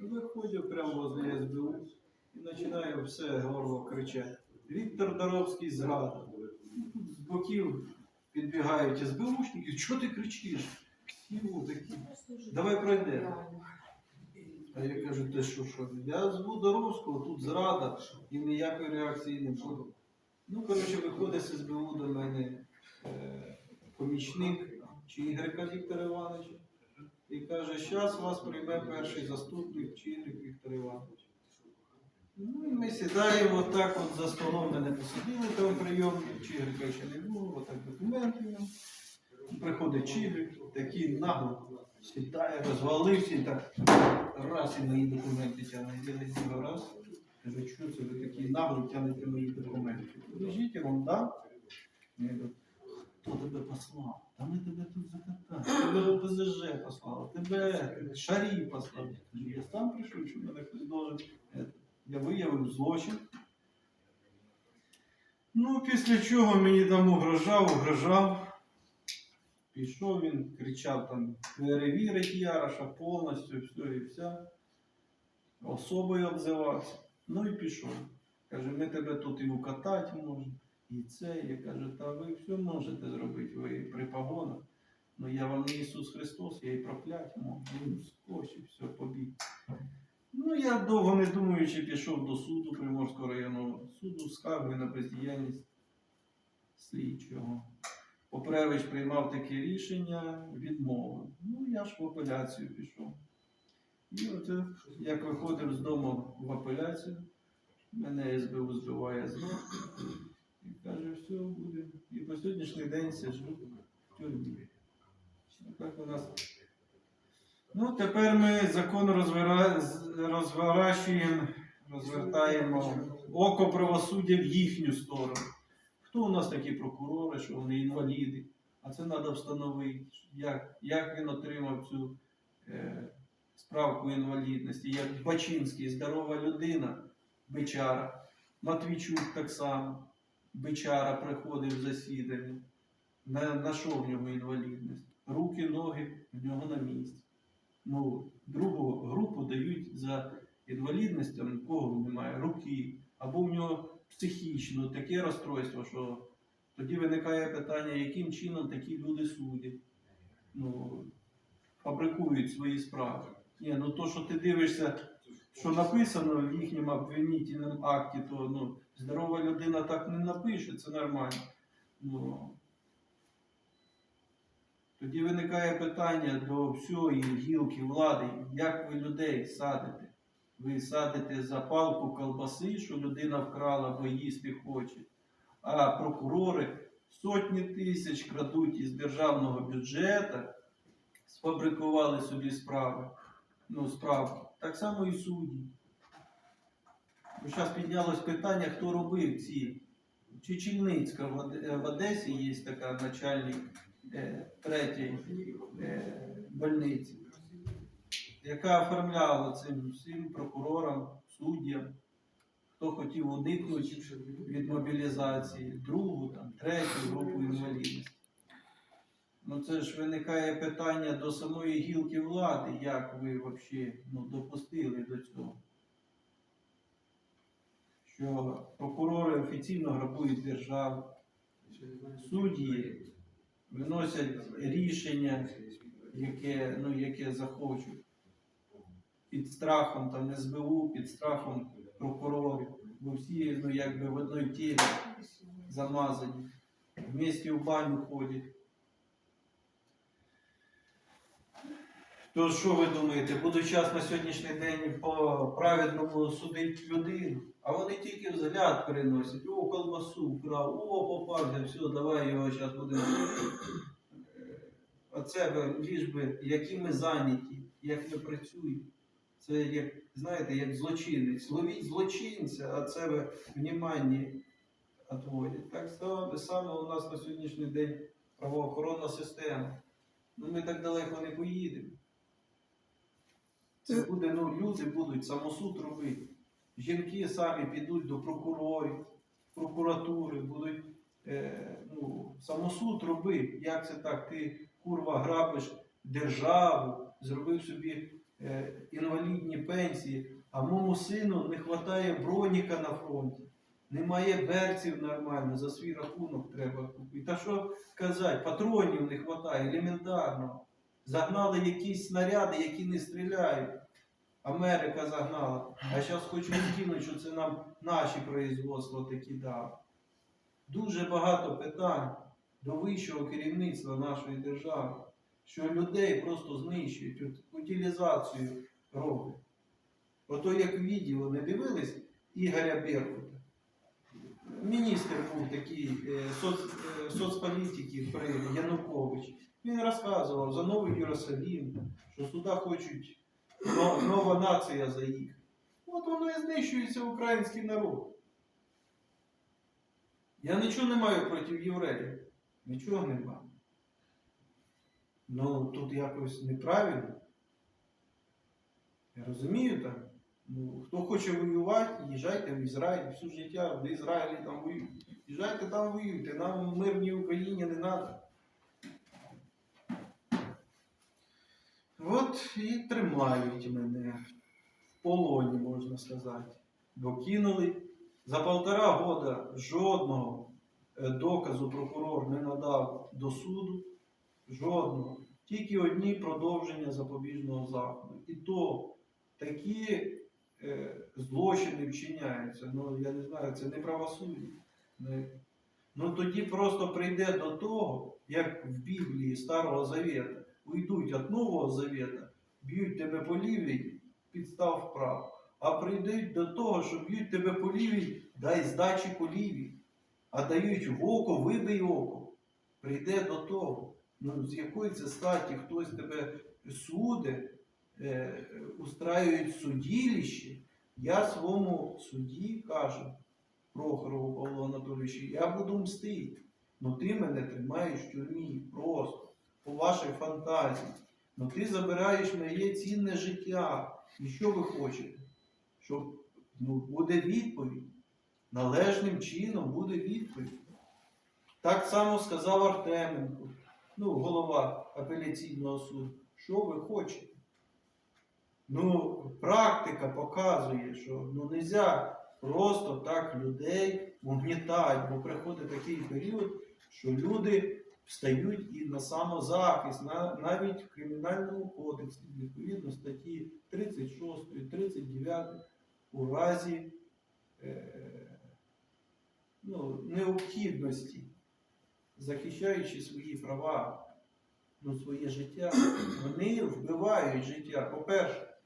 Виходжу прямо возле СБУ і починаю все горло кричати. Віктор Доровський зрада. З боків підбігають СБУшники, що ти кричиш? Сіло такі. Давай пройдемо. А я кажу, ти що, що? Я зву Доровського, тут зрада, і ніякої реакції не було. Ну, коротше, виходить з СБУ до мене е, помічник Чигрика Віктора Івановича і каже, зараз вас прийме перший заступник Чигрик Віктор Іванович. Ну і ми сідаємо отак от за столом, ми не посиділи там прийом, Чигрика ще не було, отак документи. у. Приходить Чигрик, такий нагло сідає, розвалився і так раз і мої документи тягне. Я не раз. Кажу, що це ви такі нагло тягнете мої документи? Лежіть, я вам дам. Хто тебе послав? Та ми тебе тут закатали. Тебе ОПЗЖ послав, тебе шарі послав. Я сам прийшов, що мене хтось должен. е, Я виявив злочин. Ну, після чого мені там угрожав, угрожав. Пішов він, кричав там, перевірить Яроша повністю, все і вся. Особою обзивався. Ну і пішов. Каже, ми тебе тут і укатати можемо, і це. Я кажу, та ви все можете зробити, ви при погонах. Ну я вам не Ісус Христос, я і проклять можу. Він скочив, все, побіг. Ну, я довго не думаючи, пішов до суду Приморського районного суду, скарги на бездіяльність слідчого. Поперевич приймав таке рішення, відмовив. Ну, я ж в апеляцію пішов. І от як виходив з дому в апеляцію, мене СБУ збиває з каже, все буде. І по сьогоднішній день сиджу в тюрмі. Так у нас. Ну, тепер ми закон розвира... розворачуємо, розвертаємо око правосуддя в їхню сторону. Хто у нас такі прокурори, що вони інваліди? А це треба встановити, як, як він отримав цю е, справку інвалідності, як Бачинський, здорова людина, бичара. Матвійчук так само, бичара приходив засідання. На, на що в нього інвалідність? Руки, ноги в нього на місці. Ну, другу групу дають за інвалідність, там, кого немає руки, або в нього психічно таке розстройство, що тоді виникає питання, яким чином такі люди судять, ну, фабрикують свої справи. Ні, ну то, що ти дивишся, що написано в їхньому обвинительному акті, то ну, здорова людина так не напише, це нормально. Ну, тоді виникає питання до всієї гілки влади, як ви людей садите? Ви садите за палку колбаси, що людина вкрала, бо їсти хоче. А прокурори сотні тисяч крадуть із державного бюджету, сфабрикували собі справи. Ну, справи. Так само і судді. Зараз піднялось питання, хто робив ці. Чечільницька в Оде- в Одесі є така начальник е, третьої е, больниці яка оформляла цим всім прокурорам, суддям, хто хотів уникнути від мобілізації, другу, там, третю групу інвалідності. Ну це ж виникає питання до самої гілки влади, як ви взагалі ну, допустили до цього. Що прокурори офіційно грабують державу, судді виносять рішення, яке, ну, яке захочуть. Під страхом там СБУ, під страхом прокурорів, бо всі ну, якби в одній тілі замазані, в місті в баню ходять. То що ви думаєте, буде час на сьогоднішній день по праведному судити людину, а вони тільки взгляд переносять, о, колбасу вкрав, о, попався, все, давай його зараз будемо. Е, Оце би, ліж би, які ми зайняті, як ми працюємо. Це як, знаєте, як злочинець. Ловіть злочинця, а це ви внімання відводять. Так саме у нас на сьогоднішній день правоохоронна система. Ну ми так далеко не поїдемо. Це буде, ну, люди будуть самосуд робити. Жінки самі підуть до прокурорів, прокуратури, будуть е, ну, самосуд робити. Як це так? Ти курва грабиш державу, зробив собі е, інвалідні пенсії, а моєму сину не вистачає броніка на фронті. Немає берців нормально, за свій рахунок треба купити. Та що казати, патронів не вистачає, елементарно. Загнали якісь снаряди, які не стріляють. Америка загнала. А зараз хочуть кинути, що це нам наші производства такі дали. Дуже багато питань до вищого керівництва нашої держави, що людей просто знищують, утилізацію роблять. Ото як відео не дивились Ігоря Беркута. Міністр був такий е, е, соцполітики при Янукович. Він розказував за Новий Єрусалим, що сюди хочуть нова нація заїхати. От воно і знищується український народ. Я нічого не маю проти євреїв. Нічого не маю. Ну тут якось неправильно. Я розумію так. Ну, хто хоче воювати, їжджайте в Ізраїль, всю життя в Ізраїлі там воюють. Їжджайте там воюйте, нам в мирній Україні не треба. І тримають мене в полоні, можна сказати. Бо кинули за полтора года жодного е, доказу прокурор не надав до суду. Жодного. Тільки одні продовження запобіжного заходу. І то такі е, злочини вчиняються. Ну, я не знаю, це не правосуддя. Не. Ну тоді просто прийде до того, як в Біблії Старого Завета уйдуть від Нового Завета, б'ють тебе по лівій, підстав вправо. А прийдуть до того, що б'ють тебе по лівій, дай здачі по лівій. А дають в око, вибий око. Прийде до того. Ну, з якої це статі хтось тебе суде, е, устраюють судилище. Я своєму суді кажу, Прохорову Павлу Анатолійовичу, я буду мстити. Ну ти мене тримаєш в тюрмі просто по вашій фантазії. Ну ти забираєш моє цінне життя. І що ви хочете? Щоб ну, буде відповідь. Належним чином буде відповідь. Так само сказав Артеменко, ну, голова апеляційного суду. Що ви хочете? Ну, практика показує, що ну, не можна просто так людей угнітати, бо приходить такий період, що люди встають і на самозахист, на, навіть в Кримінальному кодексі, відповідно статті 36, 39, у разі е, ну, необхідності, захищаючи свої права, ну, своє життя, вони вбивають життя. По-перше,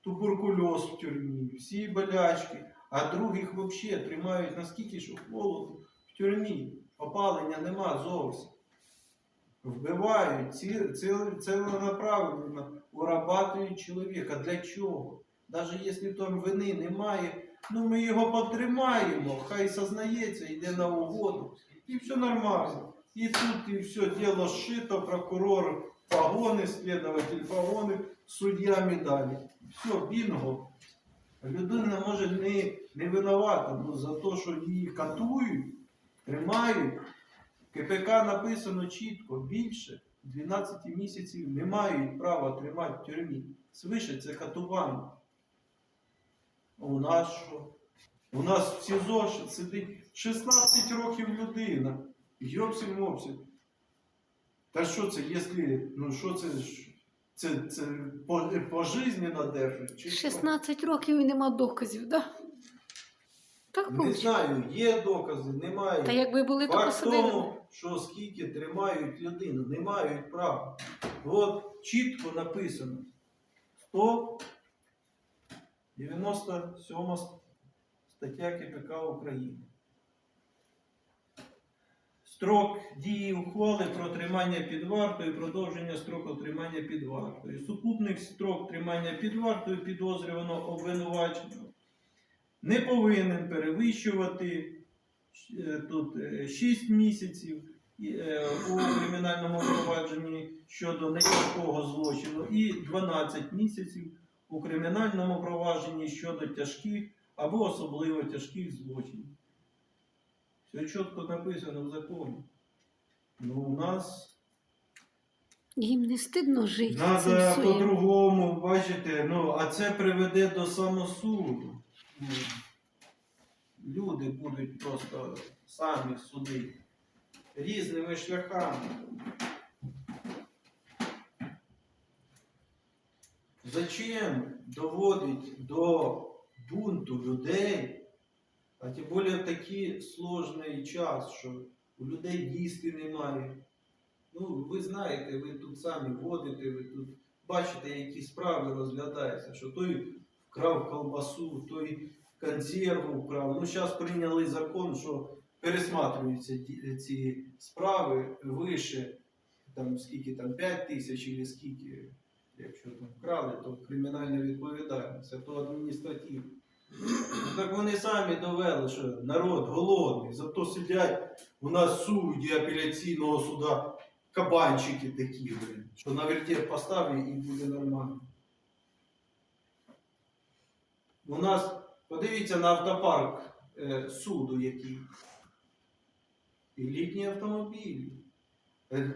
туберкульоз в тюрмі, всі болячки, а других взагалі тримають наскільки, що холоду в тюрмі. Опалення нема зовсім. Вбивають, ці- ціл- ціленаправленно урабатують чоловіка. Для чого? Навіть якщо там вини немає, ну ми його потримаємо, хай сознається, йде на угоду. І все нормально. І тут і все діло зшито, прокурор, погони, слідователь, погони, суддя медалі. Все, бінго. Людина може не, не винувата, ну, за те, що її катують, тримають. КПК написано чітко, більше 12 місяців не мають права тримати в тюрмі. Свише це катування. А у нас що? У нас в СІЗО сидить 16 років людина. Йопсім мопсім. Та що це, якщо, ну що це, це, це держать? Чи 16 років і нема доказів, да? Так Не вийшло. знаю, є докази, немає. Та якби були, то Факт посадили. тому, що скільки тримають людину, не мають права. От чітко написано 197 стаття КПК України. Строк дії ухвали про тримання під вартою продовження строку тримання під вартою. Сукупний строк тримання під вартою підозрюваного обвинуваченого не повинен перевищувати е, тут 6 місяців е, у кримінальному провадженні щодо нетяжкого злочину і 12 місяців у кримінальному провадженні щодо тяжких або особливо тяжких злочинів. Все чітко написано в законі. Ну, у нас Їм не стидно жити. своїм. по-другому, бачите, ну, а це приведе до самосуду. Ну, Люди будуть просто самі судити різними шляхами. Зачем доводить до бунту людей, а тим більше в такий сложний час, що у людей їсти немає. Ну, ви знаєте, ви тут самі водите, ви тут бачите, які справи розглядаються, що той вкрав колбасу, той консерву вкрав. Ну, зараз прийняли закон, що пересматриваються ці справи вище, там скільки там 5 тисяч чи скільки, якщо там вкрали, то кримінальна відповідальність, а то адміністративна. Ну, Так вони самі довели, що народ голодний, зато сидять у нас судді апеляційного суда кабанчики такі, що на вертеп поставлю і буде нормально. У нас, подивіться на автопарк е, суду який. Елітні автомобілі. Е,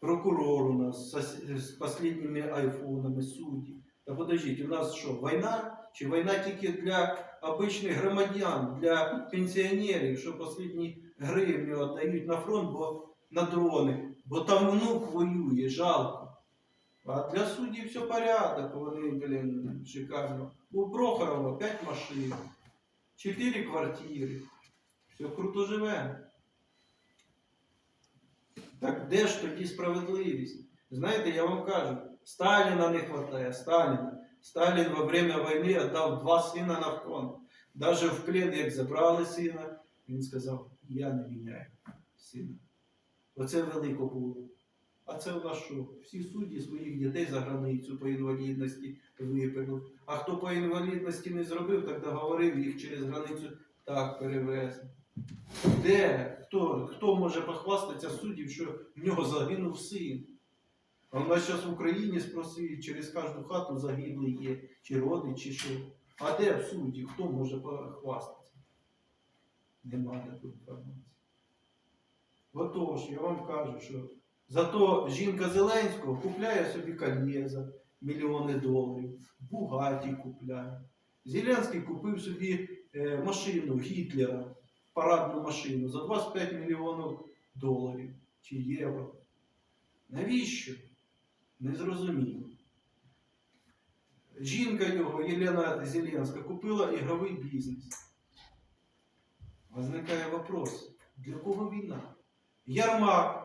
прокурор у нас з, ос- з останніми айфонами судді. Та подождіть, у нас що, війна? Чи війна тільки для обичних громадян, для пенсіонерів, що останні гривні віддають на фронт, бо на дрони, бо там внук воює, жалко. А для суддів все порядок, вони, блін, шикарно. У Прохорова 5 машин, 4 квартири. Все круто живе. Так де ж тоді справедливість? Знаєте, я вам кажу, Сталіна не вистачає, Сталіна. Сталін во время війни віддав два сина на фронт. Даже в плен, як забрали сина, він сказав, я не міняю сина. Оце велико було. А це у нас що? Всі судді своїх дітей за границю по інвалідності виперли. А хто по інвалідності не зробив, так договорив їх через границю так перевезли. Де? Хто, хто може похвастатися суддів, що в нього загинув син? А в нас зараз в Україні спросили, через кожну хату загиблий є, чи родич, чи що. А де в судді? Хто може похвастатися? Нема такої інформації. Отож, я вам кажу, що зато жінка Зеленського купляє собі кольє за мільйони доларів, Бугаті купляє. Зеленський купив собі е, машину Гітлера, парадну машину за 25 мільйонів доларів чи євро. Навіщо? Незрозуміло. Жінка його, Єлена Зеленська, купила ігровий бізнес. Возникає вопрос, для кого війна? Ярмак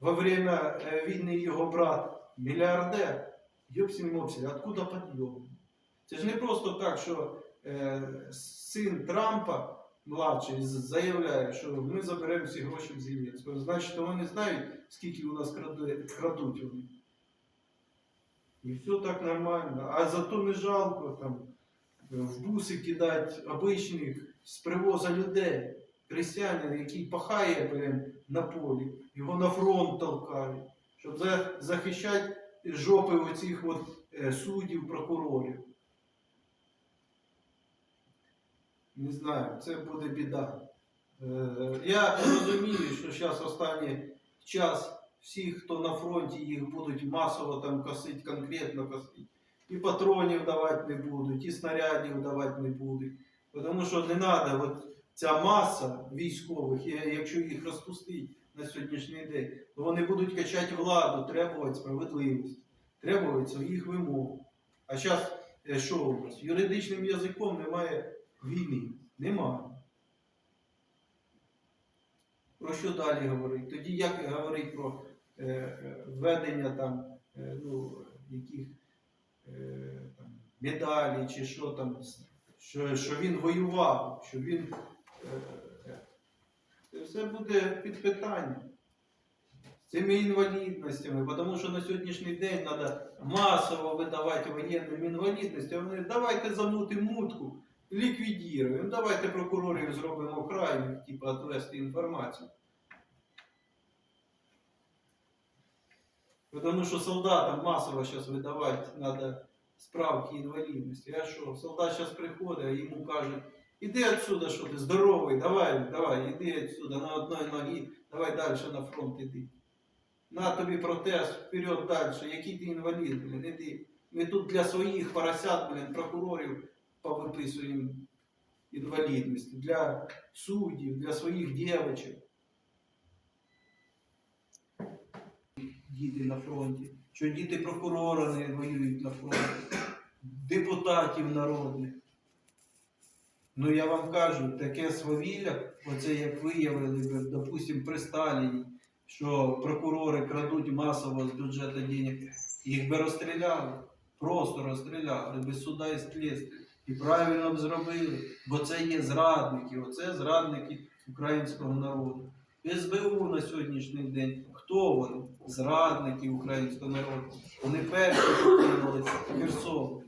во время э, війни його брат мільярдер. Йопсім мопсіль, откуда підйом? Це ж не просто так, що е, син Трампа младший заявляє, що ми заберемо всі гроші в Зеленського. Значить, вони знають, скільки у нас крадуть вони. І все так нормально. А зато не жалко там е, в буси кидати обичних з привоза людей. Крестьянин, який пахає блин, на полі, його на фронт толкають, щоб захищати жопи оцих от, е, суддів, прокурорів. Не знаю, це буде біда. Е, я розумію, що зараз останній час всі, хто на фронті, їх будуть масово там косити, конкретно косити. І патронів давати не будуть, і снарядів давати не будуть. Тому що не треба, ця маса військових, якщо їх розпустити на сьогоднішній день, то вони будуть качати владу, требувати справедливості, требувати своїх вимог. А зараз що у нас? Юридичним язиком немає війни. Немає. Про що далі говорить? Тоді як говорить про е, е, введення там, е, ну, яких е, там, медалі чи що там, що, що він воював, що він. Е, е, це все буде під питанням. З цими інвалідностями, тому що на сьогоднішній день треба масово видавати воєнним інвалідностям. Вони давайте замутимо мутку, ліквідіруємо, давайте прокурорів зробимо крайніх, типу, відвести інформацію. Тому що солдатам масово зараз видавати треба справки інвалідності. А що, солдат зараз приходить, а йому кажуть, іди отсюда, що ти здоровий, давай, давай, іди отсюда на одній ногі, давай далі на фронт іди. На тобі протез, вперед далі, який ти інвалід, блін, іди. Ми тут для своїх поросят, блін, прокурорів повиписуємо інвалідності, для суддів, для своїх дівчат. Діти на фронті. Що діти прокурора не воюють на фронті, депутатів народних. Ну я вам кажу, таке свавілля, оце як виявили, би, допустим, при Сталіні, що прокурори крадуть масово з бюджету денег, їх би розстріляли, просто розстріляли, без суда і слідства. І правильно б зробили, бо це є зрадники, оце зрадники українського народу. СБУ на сьогоднішній день. Хто вони? Зрадники українського народу. Вони перші покинули Херсон.